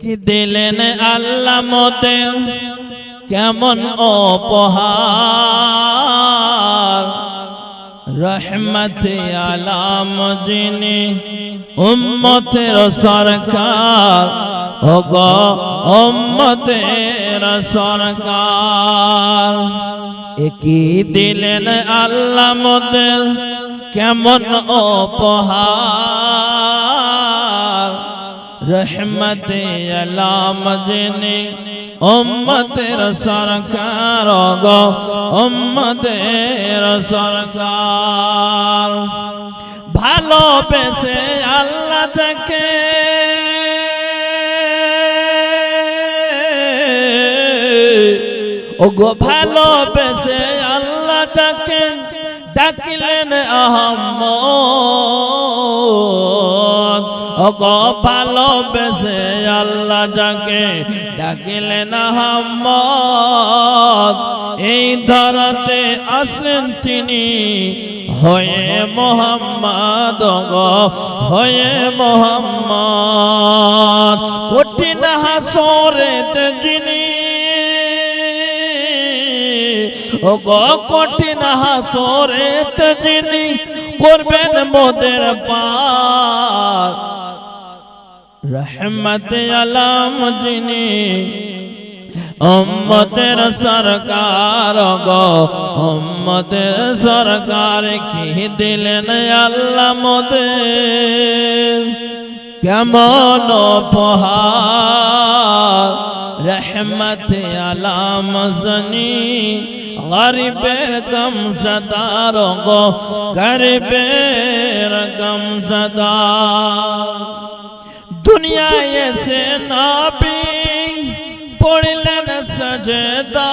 কি দিলেন আল্লাহ মতে? কেমন অপহার? রহমতে আলাম যিনি উম্মতের সরকার। ও গো উম্মতের সরকার। একই দিলেন আল্লাহ মদের কেমন অপহার? রহমতে আলাম যিনি উম্মতের সরকার গো উম্মতের সরকার ভালোবেসে আল্লাহ যাকে ও গো ভালোবেসে আল্লাহ যাকে ডাকিলেন গো ভালোবেসে আল্লাহ যাকে ডাকিলেন আহম্মদ, এই ধরাতে আসলেন তিনি হয়ে মোহাম্মদ হয়ে মোহাম্মদ। কঠিন হাসরে যিনি ও কঠিন হাসরে যিনি করবেন মোদের পার রহমত আলাম যিনি উম্মতের সরকার গো উম্মতের সরকার কি দিলেন আল্লাহ মোদের কেমন উপহার রহমত আলাম জনি গরিবের গম সদার গো গরিবের গম সদার से नापी पुड़लन सजदा